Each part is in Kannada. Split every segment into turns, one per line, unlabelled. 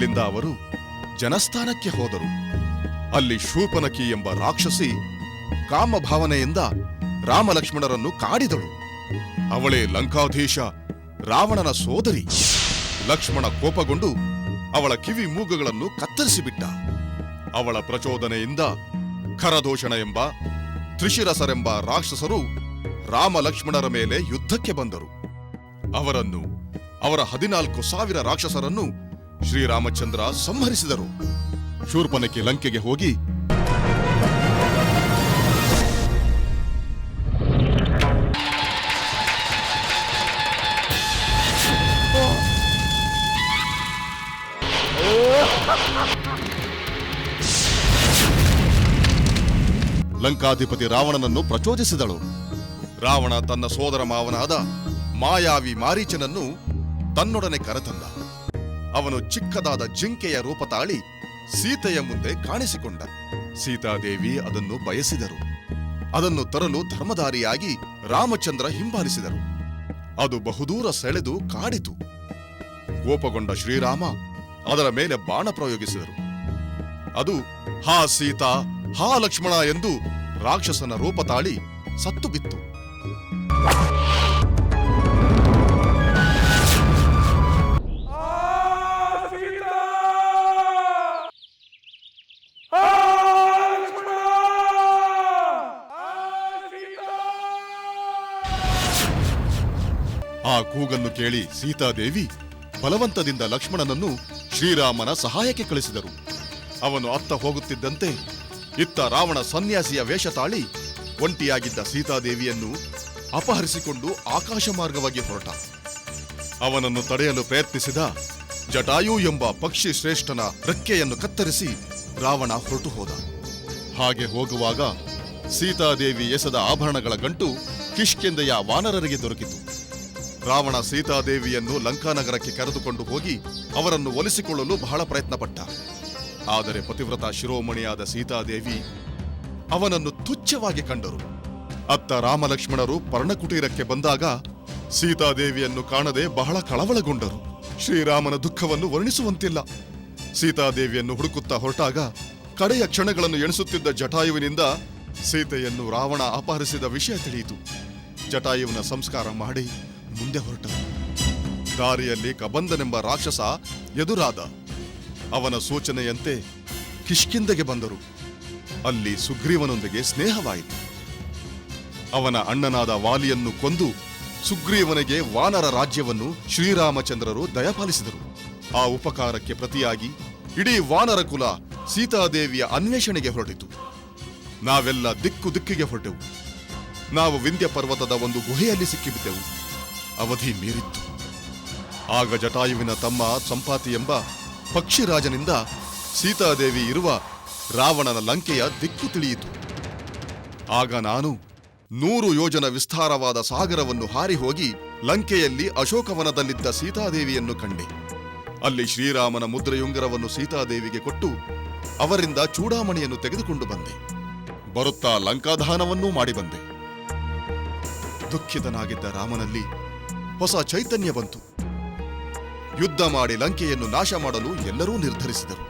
ಅಲ್ಲಿಂದ ಅವರು ಜನಸ್ಥಾನಕ್ಕೆ ಹೋದರು. ಅಲ್ಲಿ ಶೂಪನಕಿ ಎಂಬ ರಾಕ್ಷಸಿ ಕಾಮಭಾವನೆಯಿಂದ ರಾಮಲಕ್ಷ್ಮಣರನ್ನು ಕಾಡಿದಳು. ಅವಳೇ ಲಂಕಾಧೀಶ, ರಾವಣನ ಸೋದರಿ. ಲಕ್ಷ್ಮಣ ಕೋಪಗೊಂಡು ಅವಳ ಕಿವಿ ಮೂಗುಗಳನ್ನು ಕತ್ತರಿಸಿಬಿಟ್ಟ. ಅವಳ ಪ್ರಚೋದನೆಯಿಂದ ಖರದೋಷಣ ಎಂಬ ತ್ರಿಶಿರಸರೆಂಬ ರಾಕ್ಷಸರು ರಾಮ ಲಕ್ಷ್ಮಣರ ಮೇಲೆ ಯುದ್ಧಕ್ಕೆ ಬಂದರು. ಅವರನ್ನು, ಅವರ ಹದಿನಾಲ್ಕು ಸಾವಿರ ರಾಕ್ಷಸರನ್ನು ಶ್ರೀರಾಮಚಂದ್ರ ಸಂಹರಿಸಿದರು. ಶೂರ್ಪನಕ್ಕೆ ಲಂಕೆಗೆ ಹೋಗಿ ಲಂಕಾಧಿಪತಿ ರಾವಣನನ್ನು ಪ್ರಚೋದಿಸಿದಳು. ರಾವಣ ತನ್ನ ಸೋದರ ಮಾವನಾದ ಮಾಯಾವಿ ಮಾರೀಚನನ್ನು ತನ್ನೊಡನೆ ಕರೆತಂದ. ಅವನು ಚಿಕ್ಕದಾದ ಜಿಂಕೆಯ ರೂಪ ತಾಳಿ ಸೀತೆಯ ಮುಂದೆ ಕಾಣಿಸಿಕೊಂಡ. ಸೀತಾದೇವಿ ಅದನ್ನು ಬಯಸಿದರು. ಅದನ್ನು ತರಲು ಧರ್ಮಧಾರಿಯಾಗಿ ರಾಮಚಂದ್ರ ಹಿಂಬಾಲಿಸಿದರು. ಅದು ಬಹುದೂರ ಸೆಳೆದು ಕಾಡಿತು. ಕೋಪಗೊಂಡ ಶ್ರೀರಾಮ ಅದರ ಮೇಲೆ ಬಾಣ ಪ್ರಯೋಗಿಸಿದರು. ಅದು, ಹಾ ಸೀತಾ, ಹಾ ಲಕ್ಷ್ಮಣ ಎಂದು ರಾಕ್ಷಸನ ರೂಪ ತಾಳಿ ಸತ್ತು ಬಿತ್ತು. ಕೂಗನ್ನು ಕೇಳಿ ಸೀತಾದೇವಿ ಬಲವಂತದಿಂದ ಲಕ್ಷ್ಮಣನನ್ನು ಶ್ರೀರಾಮನ ಸಹಾಯಕ್ಕೆ ಕಳಿಸಿದರು. ಅವನು ಅತ್ತ ಹೋಗುತ್ತಿದ್ದಂತೆ ಇತ್ತ ರಾವಣ ಸನ್ಯಾಸಿಯ ವೇಷ ತಾಳಿ ಒಂಟಿಯಾಗಿದ್ದ ಸೀತಾದೇವಿಯನ್ನು ಅಪಹರಿಸಿಕೊಂಡು ಆಕಾಶ ಮಾರ್ಗವಾಗಿ ಹೊರಟ. ಅವನನ್ನು ತಡೆಯಲು ಪ್ರಯತ್ನಿಸಿದ ಜಟಾಯು ಎಂಬ ಪಕ್ಷಿ ಶ್ರೇಷ್ಠನ ರೆಕ್ಕೆಯನ್ನು ಕತ್ತರಿಸಿ ರಾವಣ ಹೊರಟು ಹೋದ. ಹಾಗೆ ಹೋಗುವಾಗ ಸೀತಾದೇವಿ ಎಸೆದ ಆಭರಣಗಳ ಗಂಟು ಕಿಷ್ಕೆಂದೆಯ ವಾನರರಿಗೆ ದೊರಕಿತು. ರಾವಣ ಸೀತಾದೇವಿಯನ್ನು ಲಂಕಾನಗರಕ್ಕೆ ಕರೆದುಕೊಂಡು ಹೋಗಿ ಅವರನ್ನು ಒಲಿಸಿಕೊಳ್ಳಲು ಬಹಳ ಪ್ರಯತ್ನಪಟ್ಟ. ಆದರೆ ಪತಿವ್ರತ ಶಿರೋಮಣಿಯಾದ ಸೀತಾದೇವಿ ಅವನನ್ನು ತುಚ್ಛವಾಗಿ ಕಂಡರು. ಅತ್ತ ರಾಮಲಕ್ಷ್ಮಣರು ಪರ್ಣಕುಟೀರಕ್ಕೆ ಬಂದಾಗ ಸೀತಾದೇವಿಯನ್ನು ಕಾಣದೆ ಬಹಳ ಕಳವಳಗೊಂಡರು. ಶ್ರೀರಾಮನ ದುಃಖವನ್ನು ವರ್ಣಿಸುವಂತಿಲ್ಲ. ಸೀತಾದೇವಿಯನ್ನು ಹುಡುಕುತ್ತಾ ಹೊರಟಾಗ ಕಡೆಯ ಕ್ಷಣಗಳನ್ನು ಎಣಿಸುತ್ತಿದ್ದ ಜಟಾಯುವಿನಿಂದ ಸೀತೆಯನ್ನು ರಾವಣ ಅಪಹರಿಸಿದ ವಿಷಯ ತಿಳಿಯಿತು. ಜಟಾಯುವಿನ ಸಂಸ್ಕಾರ ಮಾಡಿ ಮುಂದೆ ಹೊರಟನು ದಾರಿಯಲ್ಲಿ ಕಬಂದನೆಂಬ ರಾಕ್ಷಸ ಎದುರಾದ. ಅವನ ಸೂಚನೆಯಂತೆ ಕಿಷ್ಕಿಂದೆಗೆ ಬಂದರು. ಅಲ್ಲಿ ಸುಗ್ರೀವನೊಂದಿಗೆ ಸ್ನೇಹವಾಯಿತು. ಅವನ ಅಣ್ಣನಾದ ವಾಲಿಯನ್ನು ಕೊಂದು ಸುಗ್ರೀವನಿಗೆ ವಾನರ ರಾಜ್ಯವನ್ನು ಶ್ರೀರಾಮಚಂದ್ರರು ದಯಪಾಲಿಸಿದರು. ಆ ಉಪಕಾರಕ್ಕೆ ಪ್ರತಿಯಾಗಿ ಇಡೀ ವಾನರ ಕುಲ ಸೀತಾದೇವಿಯ ಅನ್ವೇಷಣೆಗೆ ಹೊರಟಿತು. ನಾವೆಲ್ಲ ದಿಕ್ಕು ದಿಕ್ಕಿಗೆ ಹೊರಟೆವು. ನಾವು ವಿಂಧ್ಯ ಪರ್ವತದ ಒಂದು ಗುಹೆಯಲ್ಲಿ ಸಿಕ್ಕಿಬಿದ್ದೆವು ಅವಧಿ ಮೀರಿತ್ತು. ಆಗ ಜಟಾಯುವಿನ ತಮ್ಮ ಸಂಪಾತಿ ಎಂಬ ಪಕ್ಷಿರಾಜನಿಂದ ಸೀತಾದೇವಿ ಇರುವ ರಾವಣನ ಲಂಕೆಯ ದಿಕ್ಕು ತಿಳಿಯಿತು. ಆಗ ನಾನು ನೂರು ಯೋಜನ ವಿಸ್ತಾರವಾದ ಸಾಗರವನ್ನು ಹಾರಿ ಹೋಗಿ ಲಂಕೆಯಲ್ಲಿ ಅಶೋಕವನದಲ್ಲಿದ್ದ ಸೀತಾದೇವಿಯನ್ನು ಕಂಡೆ. ಅಲ್ಲಿ ಶ್ರೀರಾಮನ ಮುದ್ರೆಯುಂಗರವನ್ನು ಸೀತಾದೇವಿಗೆ ಕೊಟ್ಟು ಅವರಿಂದ ಚೂಡಾಮಣಿಯನ್ನು ತೆಗೆದುಕೊಂಡು ಬಂದೆ. ಬರುತ್ತಾ ಲಂಕಾಧಾನವನ್ನೂ ಮಾಡಿ ಬಂದೆ. ದುಃಖಿತನಾಗಿದ್ದ ರಾಮನಲ್ಲಿ ಹೊಸ ಚೈತನ್ಯ ಬಂತು. ಯುದ್ಧ ಮಾಡಿ ಲಂಕೆಯನ್ನು ನಾಶ ಮಾಡಲು ಎಲ್ಲರೂ ನಿರ್ಧರಿಸಿದರು.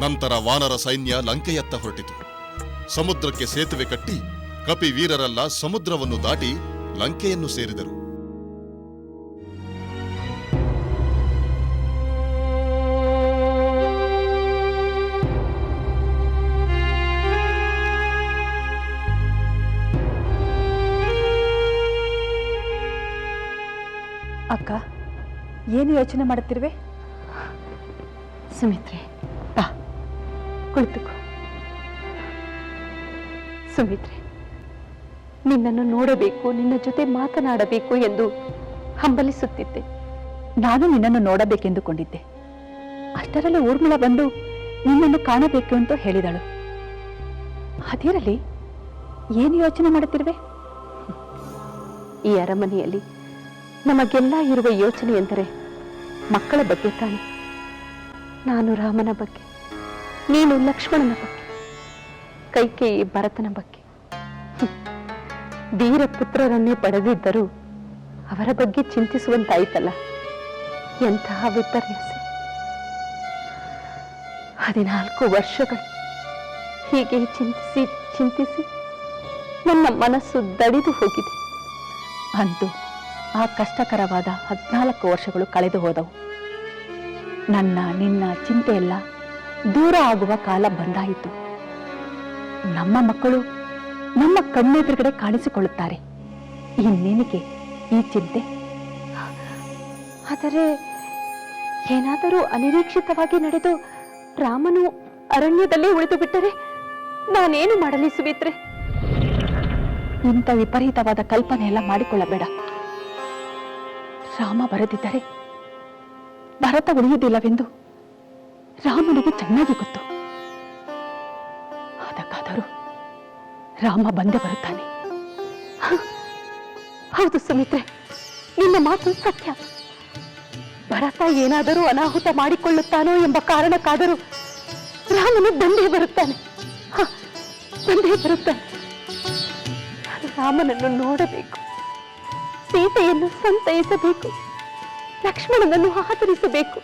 ನಂತರ ವಾನರ ಸೈನ್ಯ ಲಂಕೆಯತ್ತ ಹೊರಟಿತು. ಸಮುದ್ರಕ್ಕೆ ಸೇತುವೆ ಕಟ್ಟಿ ಕಪಿ ವೀರರೆಲ್ಲ ಸಮುದ್ರವನ್ನು ದಾಟಿ ಲಂಕೆಯನ್ನು ಸೇರಿದರು.
ಅಕ್ಕ ಏನು ಯೋಚನೆ ಮಾಡುತ್ತಿರುವೆ?
ಸುಮಿತ್ರೆ ಬಾ ಕುಳಿತುಕೋ. ಸುಮಿತ್ರೆ ನಿನ್ನನ್ನು ನೋಡಬೇಕು ನಿನ್ನ ಜೊತೆ ಮಾತನಾಡಬೇಕು ಎಂದು ಹಂಬಲಿಸುತ್ತಿದ್ದೆ.
ನಾನು ನಿನ್ನನ್ನು ನೋಡಬೇಕೆಂದುಕೊಂಡಿದ್ದೆ. ಅಷ್ಟರಲ್ಲಿ ಊರ್ಮಿಳ ಬಂದು ನಿನ್ನನ್ನು ಕಾಣಬೇಕು ಅಂತ ಹೇಳಿದಳು. ಅದಿರಲಿ ಏನು ಯೋಚನೆ ಮಾಡುತ್ತಿರುವೆ?
ಈ ಅರಮನೆಯಲ್ಲಿ ನಮಗೆಲ್ಲ ಇರುವ ಯೋಚನೆ ಎಂದರೆ ಮಕ್ಕಳ ಬಗ್ಗೆ ತಾನೆ. ನಾನು ರಾಮನ ಬಗ್ಗೆ, ನೀನು ಲಕ್ಷ್ಮಣನ ಬಗ್ಗೆ, ಕೈಕೇಯಿ ಭರತನ ಬಗ್ಗೆ. ವೀರ ಪುತ್ರರನ್ನೇ ಪಡೆದಿದ್ದರೂ ಅವರ ಬಗ್ಗೆ ಚಿಂತಿಸುವಂತಾಯ್ತಲ್ಲ. ಎಂತಹ ವಿಪರ್ಯಾಸ. ಹದಿನಾಲ್ಕು ವರ್ಷಗಳು ಹೀಗೆ ಚಿಂತಿಸಿ ಚಿಂತಿಸಿ ನನ್ನ ಮನಸ್ಸು ದಡಿದು ಹೋಗಿದೆ.
ಅಂತೂ ಆ ಕಷ್ಟಕರವಾದ ಹದಿನಾಲ್ಕು ವರ್ಷಗಳು ಕಳೆದು ಹೋದವು. ನನ್ನ ನಿನ್ನ ಚಿಂತೆಯೆಲ್ಲ ದೂರ ಆಗುವ ಕಾಲ ಬಂದಾಯಿತು. ನಮ್ಮ ಮಕ್ಕಳು ನಮ್ಮ ಕಣ್ಣೆದುರುಗಡೆ ಕಾಣಿಸಿಕೊಳ್ಳುತ್ತಾರೆ. ಇನ್ನೇನಿಗೆ ಈ ಚಿಂತೆ?
ಆದರೆ ಏನಾದರೂ ಅನಿರೀಕ್ಷಿತವಾಗಿ ನಡೆದು ರಾಮನು ಅರಣ್ಯದಲ್ಲೇ ಉಳಿದು ಬಿಟ್ಟರೆ ನಾನೇನು ಮಾಡಲಿ ಸುಮಿತ್ರೆ?
ಇಂಥ ವಿಪರೀತವಾದ ಕಲ್ಪನೆ ಎಲ್ಲ ಮಾಡಿಕೊಳ್ಳಬೇಡ. ರಾಮ ಬರದಿದ್ದರೆ ಭರತ ಉಳಿಯುವುದಿಲ್ಲವೆಂದು ರಾಮನಿಗೆ ಚೆನ್ನಾಗಿ ಗೊತ್ತು. ಅದಕ್ಕಾದರೂ ರಾಮ ಬಂದೇ ಬರುತ್ತಾನೆ.
ಹೌದು ಸುಮಿತ್ರೆ ನಿನ್ನ ಮಾತು ಸತ್ಯ. ಭರತ ಏನಾದರೂ ಅನಾಹುತ ಮಾಡಿಕೊಳ್ಳುತ್ತಾನೋ ಎಂಬ ಕಾರಣಕ್ಕಾದರೂ ರಾಮನು ಬಂದೇ ಬರುತ್ತಾನೆ. ಬಂದೇ ಬರುತ್ತಾನೆ. ನಾನು ರಾಮನನ್ನು ನೋಡಬೇಕು. ಸೀತೆಯನ್ನು ಸಂತೈಸಬೇಕು. ಲಕ್ಷ್ಮಣನನ್ನು ಆಧರಿಸಬೇಕು.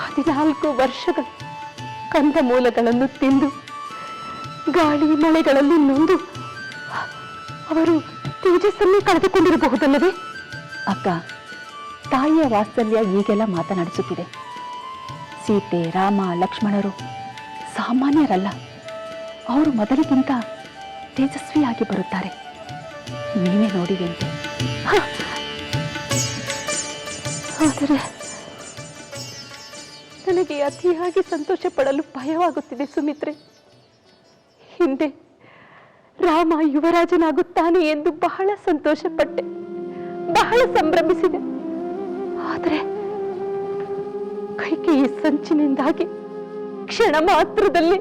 ಹದಿನಾಲ್ಕು ವರ್ಷಗಳು ಕಂದಮೂಲಗಳನ್ನು ತಿಂದು, ಗಾಳಿ ಮಳೆಗಳಲ್ಲಿ ನೊಂದು. ಅವರು ತೇಜಸ್ಸನ್ನೇ ಕಳೆದುಕೊಂಡಿರಬಹುದಲ್ಲವೇ?
ಅಕ್ಕ, ತಾಯಿಯ ವಾತ್ಸಲ್ಯ ಈಗೆಲ್ಲ ಮಾತನಾಡಿಸುತ್ತಿದೆ. ಸೀತೆ, ರಾಮ, ಲಕ್ಷ್ಮಣರು ಸಾಮಾನ್ಯರಲ್ಲ. ಅವರು ಮೊದಲಿಗಿಂತ ತೇಜಸ್ವಿಯಾಗಿ ಬರುತ್ತಾರೆ. ನೀವೇ ಅಂತ.
ಆದರೆ ನನಗೆ ಅತಿಯಾಗಿ ಸಂತೋಷ ಪಡಲು ಭಯವಾಗುತ್ತಿದೆ ಸುಮಿತ್ರೆ. ಹಿಂದೆ ರಾಮ ಯುವರಾಜನಾಗುತ್ತಾನೆ ಎಂದು ಬಹಳ ಸಂತೋಷಪಟ್ಟೆ. ಬಹಳ ಸಂಭ್ರಮಿಸಿದೆ. ಆದರೆ ಕೈಕೆಯ ಸಂಚಿನಿಂದಾಗಿ ಕ್ಷಣ ಮಾತ್ರದಲ್ಲಿ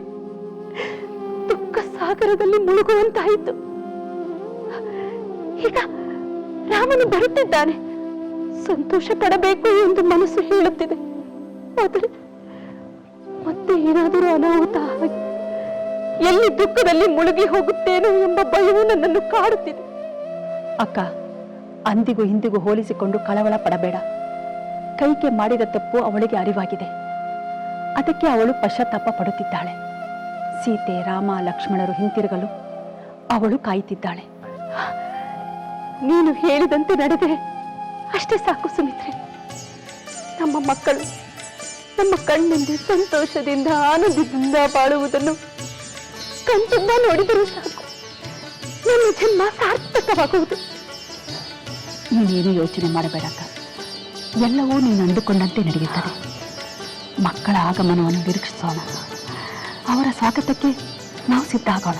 ದುಃಖ ಸಾಗರದಲ್ಲಿ ಮುಳುಗುವಂತಾಯಿತು. ಈಗ ರಾಮನು ಬರುತ್ತಿದ್ದಾನೆ. ಸಂತೋಷ ಪಡಬೇಕು ಎಂದು ಮನಸ್ಸು ಹೇಳುತ್ತಿದೆ. ಆದರೆ ಮತ್ತೆ ಏನಾದರೂ ಅನಾಹುತ ಆಗಿ ಎಲ್ಲಿ ದುಃಖದಲ್ಲಿ ಮುಳುಗಿ ಹೋಗುತ್ತೇನೋ ಎಂಬ ಭಯವು ನನ್ನನ್ನು ಕಾಡುತ್ತಿದೆ.
ಅಕ್ಕ, ಅಂದಿಗೂ ಹಿಂದಿಗೂ ಹೋಲಿಸಿಕೊಂಡು ಕಳವಳ ಪಡಬೇಡ. ಕೈಗೆ ಮಾಡಿದ ತಪ್ಪು ಅವಳಿಗೆ ಅರಿವಾಗಿದೆ. ಅದಕ್ಕೆ ಅವಳು ಪಶ್ಚಾತ್ತಾಪ ಪಡುತ್ತಿದ್ದಾಳೆ. ಸೀತೆ, ರಾಮ, ಲಕ್ಷ್ಮಣರು ಹಿಂತಿರುಗಲು ಅವಳು ಕಾಯುತ್ತಿದ್ದಾಳೆ.
ನೀನು ಹೇಳಿದಂತೆ ನಡೆದೆ ಅಷ್ಟೇ ಸಾಕು ಸುಮಿತ್ರೆ. ನಮ್ಮ ಮಕ್ಕಳು ನಮ್ಮ ಕಣ್ಣಿಂದ ಸಂತೋಷದಿಂದ ಆನಂದದಿಂದ ಬಾಳುವುದನ್ನು ಕಣ್ತುಂಬ ನೋಡಿದರೂ ಸಾಕು. ನನ್ನ ಜನ್ಮ ಸಾರ್ಥಕವಾಗುವುದು.
ನೀನೇನು ಯೋಚನೆ ಮಾಡಬೇಡಕ್ಕ ಎಲ್ಲವೂ ನೀನು ಅಂದುಕೊಂಡಂತೆ ನಡೆಯುತ್ತದೆ. ಮಕ್ಕಳ ಆಗಮನವನ್ನು ನಿರೀಕ್ಷಿಸೋಣ. ಅವರ ಸ್ವಾಗತಕ್ಕೆ ನಾವು ಸಿದ್ಧ ಆಗೋಣ.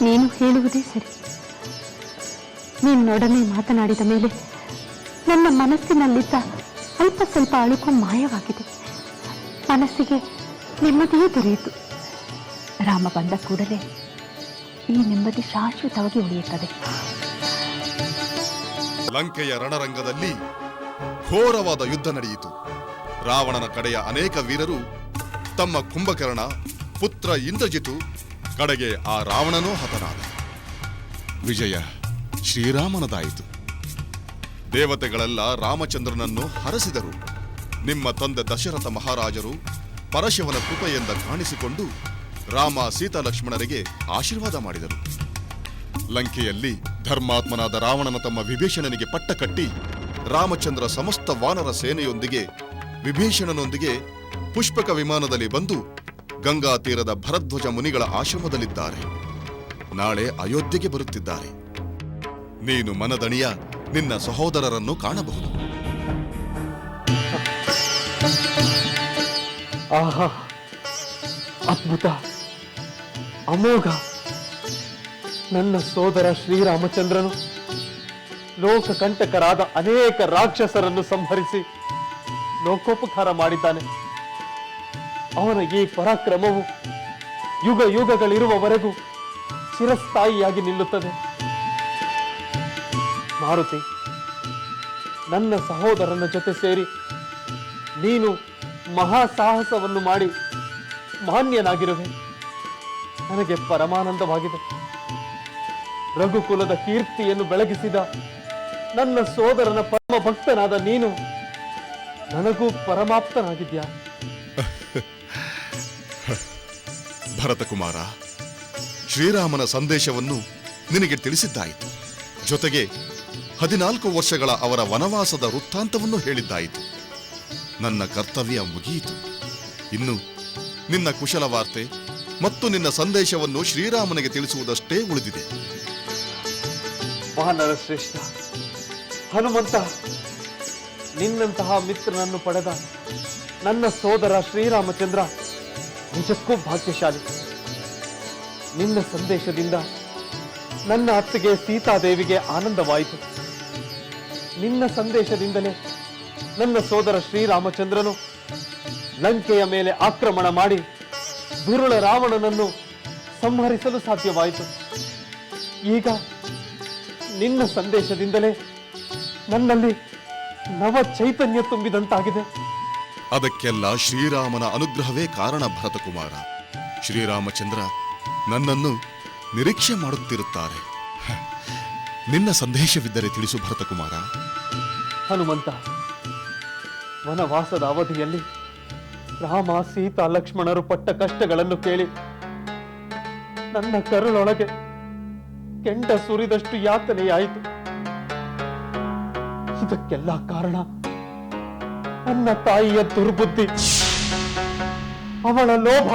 ನೀನು ಹೇಳುವುದೇ ಸರಿ. ನಿನ್ನೊಡನೆ ಮಾತನಾಡಿದ ಮೇಲೆ ನನ್ನ ಮನಸ್ಸಿನಲ್ಲಿದ್ದ ಅಲ್ಪ ಸ್ವಲ್ಪ ಅಳುಕು ಮಾಯವಾಗಿದೆ. ಮನಸ್ಸಿಗೆ ನೆಮ್ಮದಿಯೇ ದೊರೆಯಿತು.
ರಾಮ ಬಂದ ಕೂಡಲೇ ಈ ನೆಮ್ಮದಿ ಶಾಶ್ವತವಾಗಿ ಉಳಿಯುತ್ತದೆ.
ಲಂಕೆಯ ರಣರಂಗದಲ್ಲಿ ಘೋರವಾದ ಯುದ್ಧ ನಡೆಯಿತು. ರಾವಣನ ಕಡೆಯ ಅನೇಕ ವೀರರು ತಮ್ಮ ಕುಂಭಕರ್ಣ, ಪುತ್ರ ಇಂದ್ರಜಿತು ಕಡೆಗೆ ಆ ರಾವಣನೂ ಹತನಾದ. ವಿಜಯ ಶ್ರೀರಾಮನದಾಯಿತು. ದೇವತೆಗಳೆಲ್ಲ ರಾಮಚಂದ್ರನನ್ನು ಹರಸಿದರು. ನಿಮ್ಮ ತಂದೆ ದಶರಥ ಮಹಾರಾಜರು ಪರಶಿವನ ಕೃಪೆಯಿಂದ ಕಾಣಿಸಿಕೊಂಡು ರಾಮ ಸೀತಾ ಲಕ್ಷ್ಮಣರಿಗೆ ಆಶೀರ್ವಾದ ಮಾಡಿದರು. ಲಂಕೆಯಲ್ಲಿ ಧರ್ಮಾತ್ಮನಾದ ರಾವಣನ ತಮ್ಮ ವಿಭೀಷಣನಿಗೆ ಪಟ್ಟ ಕಟ್ಟಿ ರಾಮಚಂದ್ರ ಸಮಸ್ತ ವಾನರ ಸೇನೆಯೊಂದಿಗೆ ವಿಭೀಷಣನೊಂದಿಗೆ ಪುಷ್ಪಕ ವಿಮಾನದಲ್ಲಿ ಬಂದು ಗಂಗಾ ತೀರದ ಭರದ್ವಜ ಮುನಿಗಳ ಆಶ್ರಮದಲ್ಲಿದ್ದಾರೆ. ನಾಳೆ ಅಯೋಧ್ಯೆಗೆ ಬರುತ್ತಿದ್ದಾರೆ. ನೀನು ಮನದಣಿಯ ನಿನ್ನ ಸಹೋದರರನ್ನು ಕಾಣಬಹುದು.
ಆಹಾ, ಅದ್ಭುತ, ಅಮೋಘ. ನನ್ನ ಸೋದರ ಶ್ರೀರಾಮಚಂದ್ರನು ಲೋಕಕಂಟಕರಾದ ಅನೇಕ ರಾಕ್ಷಸರನ್ನು ಸಂಹರಿಸಿ ಲೋಕೋಪಕಾರ ಮಾಡಿದ್ದಾನೆ. ಅವನ ಈ ಪರಾಕ್ರಮವು ಯುಗ ಯುಗಗಳಿರುವವರೆಗೂ ಚಿರಸ್ಥಾಯಿಯಾಗಿ ನಿಲ್ಲುತ್ತದೆ. ಮಾರುತಿ, ನನ್ನ ಸಹೋದರನ ಜೊತೆ ಸೇರಿ ನೀನು ಮಹಾ ಸಾಹಸವನ್ನು ಮಾಡಿ ಮಾನ್ಯನಾಗಿರುವೆ. ನನಗೆ ಪರಮಾನಂದವಾಗಿದೆ. ರಘುಕುಲದ ಕೀರ್ತಿಯನ್ನು ಬೆಳಗಿಸಿದ ನನ್ನ ಸೋದರನ ಪರಮ ಭಕ್ತನಾದ ನೀನು ನನಗೂ ಪರಮಾಪ್ತನಾಗಿದ್ಯಾ?
ಭರತಕುಮಾರ, ಶ್ರೀರಾಮನ ಸಂದೇಶವನ್ನು ನಿನಗೆ ತಿಳಿಸಿದ್ದಾಯಿತು. ಜೊತೆಗೆ ಹದಿನಾಲ್ಕು ವರ್ಷಗಳ ಅವರ ವನವಾಸದ ವೃತ್ತಾಂತವನ್ನು ಹೇಳಿದ್ದಾಯಿತು. ನನ್ನ ಕರ್ತವ್ಯ ಮುಗಿಯಿತು. ಇನ್ನು ನಿನ್ನ ಕುಶಲ ವಾರ್ತೆ ಮತ್ತು ನಿನ್ನ ಸಂದೇಶವನ್ನು ಶ್ರೀರಾಮನಿಗೆ ತಿಳಿಸುವುದಷ್ಟೇ ಉಳಿದಿದೆ.
ಮಹಾನರ ಶ್ರೇಷ್ಠ ಹನುಮಂತ, ನಿನ್ನಂತಹ ಮಿತ್ರನನ್ನು ಪಡೆದ ನನ್ನ ಸೋದರ ಶ್ರೀರಾಮಚಂದ್ರ ನಿಜಕ್ಕೂ ಭಾಗ್ಯಶಾಲಿ. ನಿನ್ನ ಸಂದೇಶದಿಂದ ನನ್ನ ಅತ್ತಿಗೆ ಸೀತಾದೇವಿಗೆ ಆನಂದವಾಯಿತು. ನಿನ್ನ ಸಂದೇಶದಿಂದಲೇ ನನ್ನ ಸೋದರ ಶ್ರೀರಾಮಚಂದ್ರನು ಲಂಕೆಯ ಮೇಲೆ ಆಕ್ರಮಣ ಮಾಡಿ ದುರುಳ ರಾವಣನನ್ನು ಸಂಹರಿಸಲು ಸಾಧ್ಯವಾಯಿತು. ಈಗ ನಿನ್ನ ಸಂದೇಶದಿಂದಲೇ ನನ್ನಲ್ಲಿ ನವ ಚೈತನ್ಯ ತುಂಬಿದಂತಾಗಿದೆ.
ಅದಕ್ಕೆಲ್ಲ ಶ್ರೀರಾಮನ ಅನುಗ್ರಹವೇ ಕಾರಣ, ಭರತಕುಮಾರ. ಶ್ರೀರಾಮಚಂದ್ರ ನನ್ನನ್ನು ನಿರೀಕ್ಷೆ ಮಾಡುತ್ತಿರುತ್ತಾರೆ. ನಿನ್ನ ಸಂದೇಶವಿದ್ದರೆ ತಿಳಿಸು ಭರತಕುಮಾರ.
ಹನುಮಂತ, ವನವಾಸದ ಅವಧಿಯಲ್ಲಿ ರಾಮ, ಸೀತಾ, ಲಕ್ಷ್ಮಣರು ಪಟ್ಟ ಕಷ್ಟಗಳನ್ನು ಕೇಳಿ ನನ್ನ ಕರುಳೊಳಗೆ ಕೆಂಡ ಸುರಿದಷ್ಟು ಯಾತನೆಯಾಯಿತು. ಇದಕ್ಕೆಲ್ಲ ಕಾರಣ ನನ್ನ ತಾಯಿಯ ದುರ್ಬುದ್ಧಿ, ಅವಳ ಲೋಭ.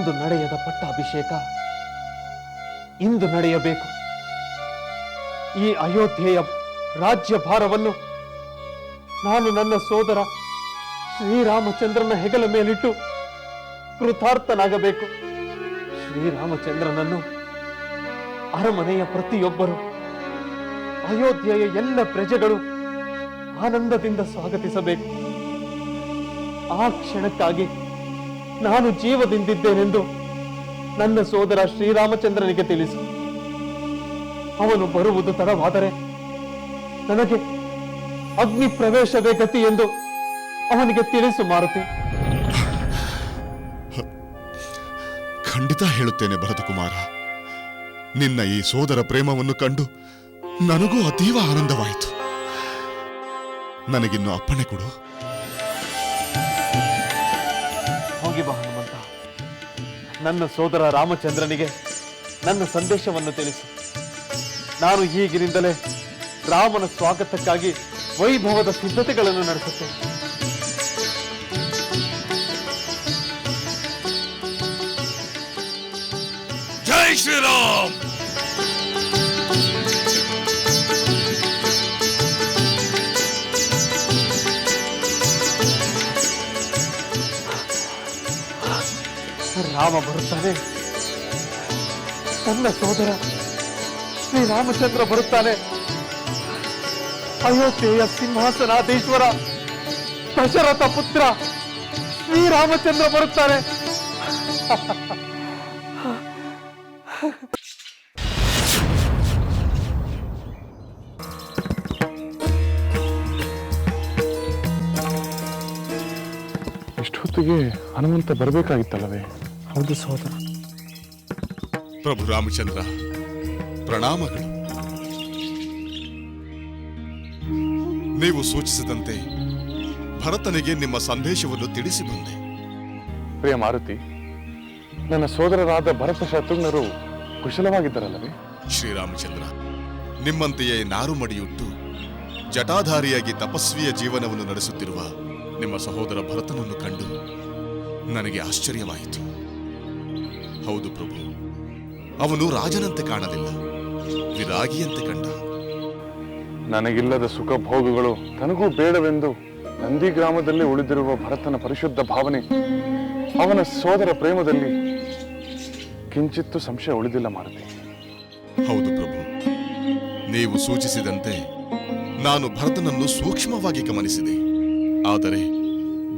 ಅಂದು ನಡೆಯದ ಪಟ್ಟಾಭಿಷೇಕ ಇಂದು ನಡೆಯಬೇಕು. ಈ ಅಯೋಧ್ಯೆಯ ರಾಜ್ಯ ಭಾರವನ್ನು ನಾನು ನನ್ನ ಸೋದರ ಶ್ರೀರಾಮಚಂದ್ರನ ಹೆಗಲ ಮೇಲಿಟ್ಟು ಕೃತಾರ್ಥನಾಗಬೇಕು. ಶ್ರೀರಾಮಚಂದ್ರನನ್ನು ಅರಮನೆಯ ಪ್ರತಿಯೊಬ್ಬರು, ಅಯೋಧ್ಯೆಯ ಎಲ್ಲ ಪ್ರಜೆಗಳು ಆನಂದದಿಂದ ಸ್ವಾಗತಿಸಬೇಕು. ಆ ಕ್ಷಣಕ್ಕಾಗಿ ನಾನು ಜೀವದಿಂದಿದ್ದೇನೆಂದು ನನ್ನ ಸೋದರ ಶ್ರೀರಾಮಚಂದ್ರನಿಗೆ ತಿಳಿಸು. ಅವನು ಬರುವುದು ತಡವಾದರೆ ನನಗೆ ಅಗ್ನಿ ಪ್ರವೇಶವೇ ಗತಿ ಎಂದು ಅವನಿಗೆ ತಿಳಿಸು ಮಾರುತಿ.
ಖಂಡಿತ ಹೇಳುತ್ತೇನೆ ಭರತಕುಮಾರ. ನಿನ್ನ ಈ ಸೋದರ ಪ್ರೇಮವನ್ನು ಕಂಡು ನನಗೂ ಅತೀವ ಆನಂದವಾಯಿತು. ನನಗಿನ್ನು ಅಪ್ಪಣೆ ಕೊಡು.
ನನ್ನ ಸೋದರ ರಾಮಚಂದ್ರನಿಗೆ ನನ್ನ ಸಂದೇಶವನ್ನು ತಿಳಿಸು. ನಾನು ಈಗಿನಿಂದಲೇ ರಾಮನ ಸ್ವಾಗತಕ್ಕಾಗಿ ವೈಭವದ ಸಿದ್ಧತೆಗಳನ್ನು ನಡೆಸುತ್ತೇನೆ.
ಜೈ ಶ್ರೀರಾಮ್!
ರಾಮ ಬರುತ್ತಾನೆ? ನನ್ನ ಸೋದರ ಶ್ರೀರಾಮಚಂದ್ರ ಬರುತ್ತಾನೆ. ಅಯೋಧ್ಯೆಯ ಸಿಂಹಾಸನಾಧೀಶ್ವರ, ದಶರಥ ಪುತ್ರ ಶ್ರೀರಾಮಚಂದ್ರ ಬರುತ್ತಾನೆ.
ಇಷ್ಟೊತ್ತಿಗೆ ಹನುಮಂತ ಬರಬೇಕಾಗಿತ್ತಲ್ಲವೇ?
ಹೌದು ಸಹೋದರ.
ಪ್ರಭು ರಾಮಚಂದ್ರ ಪ್ರಣಾಮಗಳು. ನೀವು ಸೂಚಿಸಿದಂತೆ ಭರತನಿಗೆ ನಿಮ್ಮ ಸಂದೇಶವನ್ನು ತಿಳಿಸಿ ಬಂದೆ.
ಪ್ರಿಯ ಮಾರುತಿ ನನ್ನ ಸೋದರರಾದ ಭರತ ಶತ್ರುಘ್ನರು ಕುಶಲವಾಗಿದ್ದರಲ್ಲವೇ?
ಶ್ರೀರಾಮಚಂದ್ರ ನಿಮ್ಮಂತೆಯೇ ನಾರು ಮಡಿಯುಟ್ಟು ಜಟಾಧಾರಿಯಾಗಿ ತಪಸ್ವಿಯ ಜೀವನವನ್ನು ನಡೆಸುತ್ತಿರುವ ನಿಮ್ಮ ಸಹೋದರ ಭರತನನ್ನು ಕಂಡು ನನಗೆ ಆಶ್ಚರ್ಯವಾಯಿತು. ಹೌದು ಪ್ರಭು. ಅವನು ರಾಜನಂತೆ ಕಾಣಲಿಲ್ಲ. ವಿರಾಗಿಯಂತೆ ಕಂಡ.
ನನಗಿಲ್ಲದ ಸುಖ ಭೋಗಗಳು ತನಗೂ ಬೇಡವೆಂದು ನಂದಿ ಗ್ರಾಮದಲ್ಲಿ ಉಳಿದಿರುವ ಭರತನ ಪರಿಶುದ್ಧ ಭಾವನೆ ಅವನ ಸೋದರ ಪ್ರೇಮದಲ್ಲಿ ಕಿಂಚಿತ್ತು ಸಂಶಯ ಉಳಿದಿಲ್ಲ ಮಾರುತಿ.
ಹೌದು ಪ್ರಭು. ನೀವು ಸೂಚಿಸಿದಂತೆ ನಾನು ಭರತನನ್ನು ಸೂಕ್ಷ್ಮವಾಗಿ ಗಮನಿಸಿದೆ. ಆದರೆ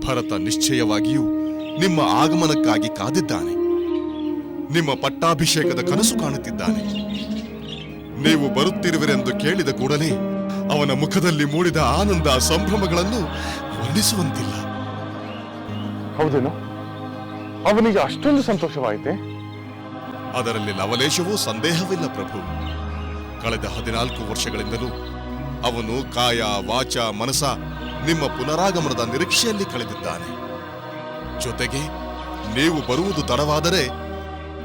ಭರತ ನಿಶ್ಚಯವಾಗಿಯೂ ನಿಮ್ಮ ಆಗಮನಕ್ಕಾಗಿ ಕಾದಿದ್ದಾನೆ. ನಿಮ್ಮ ಪಟ್ಟಾಭಿಷೇಕದ ಕನಸು ಕಾಣುತ್ತಿದ್ದಾನೆ. ನೀವು ಬರುತ್ತಿರುವಿರೆಂದು ಕೇಳಿದ ಕೂಡಲೇ ಅವನ ಮುಖದಲ್ಲಿ ಮೂಡಿದ ಆನಂದ ಸಂಭ್ರಮಗಳನ್ನು ವರ್ಣಿಸುವಂತಿಲ್ಲ.
ಹೌದೇನೋ? ಅವನಿಗೆ ಅಷ್ಟೊಂದು ಸಂತೋಷವಾಯಿತೆ?
ಅದರಲ್ಲಿ ಲವಲೇಶವೂ ಸಂದೇಹವಿಲ್ಲ ಪ್ರಭು. ಕಳೆದ ಹದಿನಾಲ್ಕು ವರ್ಷಗಳಿಂದಲೂ ಅವನು ಕಾಯ ವಾಚ ಮನಸ ನಿಮ್ಮ ಪುನರಾಗಮನದ ನಿರೀಕ್ಷೆಯಲ್ಲಿ ಕಳೆದಿದ್ದಾನೆ. ಜೊತೆಗೆ ನೀವು ಬರುವುದು ತಡವಾದರೆ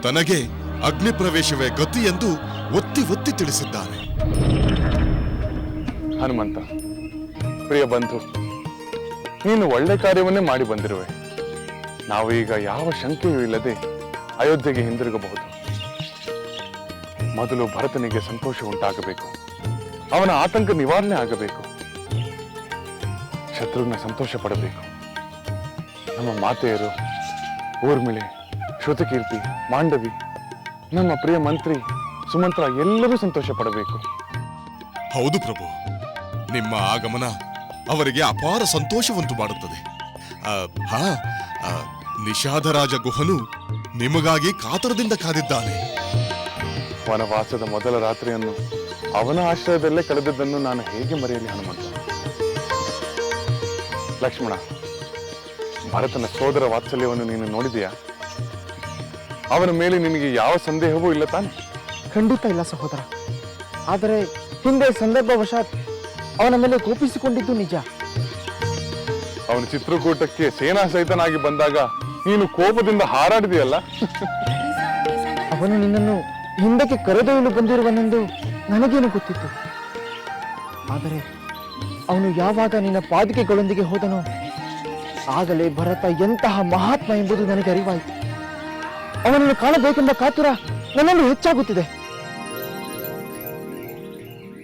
ತನಗೆ ಅಗ್ನಿ ಪ್ರವೇಶವೇ ಗತಿ ಎಂದು ಒತ್ತಿ ಒತ್ತಿ ತಿಳಿಸಿದ್ದಾನೆ
ಹನುಮಂತ, ಪ್ರಿಯ ಬಂಧು, ನೀನು ಒಳ್ಳೆ ಕಾರ್ಯವನ್ನೇ ಮಾಡಿ ಬಂದಿರುವೆ. ನಾವು ಈಗ ಯಾವ ಶಂಕೆಯೂ ಇಲ್ಲದೆ ಅಯೋಧ್ಯೆಗೆ ಹಿಂದಿರುಗಬಹುದು. ಮೊದಲು ಭರತನಿಗೆ ಸಂತೋಷ ಉಂಟಾಗಬೇಕು. ಅವನ ಆತಂಕ ನಿವಾರಣೆ ಆಗಬೇಕು. ಶತ್ರುವಿನ ಸಂತೋಷ ಪಡಬೇಕು. ನಮ್ಮ ಮಾತೆಯರು, ಊರ್ಮಿಳೆ ಶ್ರುತಕೀರ್ತಿ ಮಾಂಡವಿ ನಮ್ಮ ಪ್ರಿಯ ಮಂತ್ರಿ ಸುಮಂತ್ರ ಎಲ್ಲರೂ ಸಂತೋಷ ಪಡಬೇಕು.
ಹೌದು ಪ್ರಭು. ನಿಮ್ಮ ಆಗಮನ ಅವರಿಗೆ ಅಪಾರ ಸಂತೋಷವಂತು ಮಾಡುತ್ತದೆ. ಆ, ಹಾ ಆ, ನಿಷಾದರಾಜ ಗುಹನು ನಿಮಗಾಗಿ ಕಾತರದಿಂದ ಕಾದಿದ್ದಾನೆ.
ವನವಾಸದ ಮೊದಲ ರಾತ್ರಿಯನ್ನು ಅವನ ಆಶ್ರಯದಲ್ಲೇ ಕಳೆದದ್ದನ್ನು ನಾನು ಹೇಗೆ ಮರೆಯಲಿ ಹನುಮಂತ? ಲಕ್ಷ್ಮಣ ಭರತನ ಸೋದರ ವಾತ್ಸಲ್ಯವನ್ನು ನೀನು ನೋಡಿದೆಯಾ? ಅವನ ಮೇಲೆ ನಿನಗೆ ಯಾವ ಸಂದೇಹವೂ ಇಲ್ಲ ತಾನೆ?
ಖಂಡಿತ ಇಲ್ಲ ಸಹೋದರ. ಆದರೆ ಹಿಂದೆ ಸಂದರ್ಭವಶಾತ್ ಅವನ ಮೇಲೆ ಕೋಪಿಸಿಕೊಂಡಿದ್ದು ನಿಜ.
ಅವನ ಚಿತ್ರಕೂಟಕ್ಕೆ ಸೇನಾ ಸಹಿತನಾಗಿ ಬಂದಾಗ ನೀನು ಕೋಪದಿಂದ ಹಾರಾಡಿದೆಯಲ್ಲ?
ಅವನು ನಿನ್ನನ್ನು ಹಿಂದಕ್ಕೆ ಕರೆದೊಯ್ಯಲು ಬಂದಿರುವನೆಂದು ನನಗೇನು ಗೊತ್ತಿತ್ತು. ಆದರೆ ಅವನು ಯಾವಾಗ ನಿನ್ನ ಪಾದಿಕೆಗಳೊಂದಿಗೆ ಹೋದನೋ ಆಗಲೇ ಭರತ ಎಂತಹ ಮಹಾತ್ಮ ಎಂಬುದು ನನಗೆ ಅರಿವಾಯಿತು. ಅವನನ್ನು ಕಾಣಬೇಕೆಂಬ ಕಾತುರ ನನ್ನನ್ನು ಹೆಚ್ಚಾಗುತ್ತಿದೆ.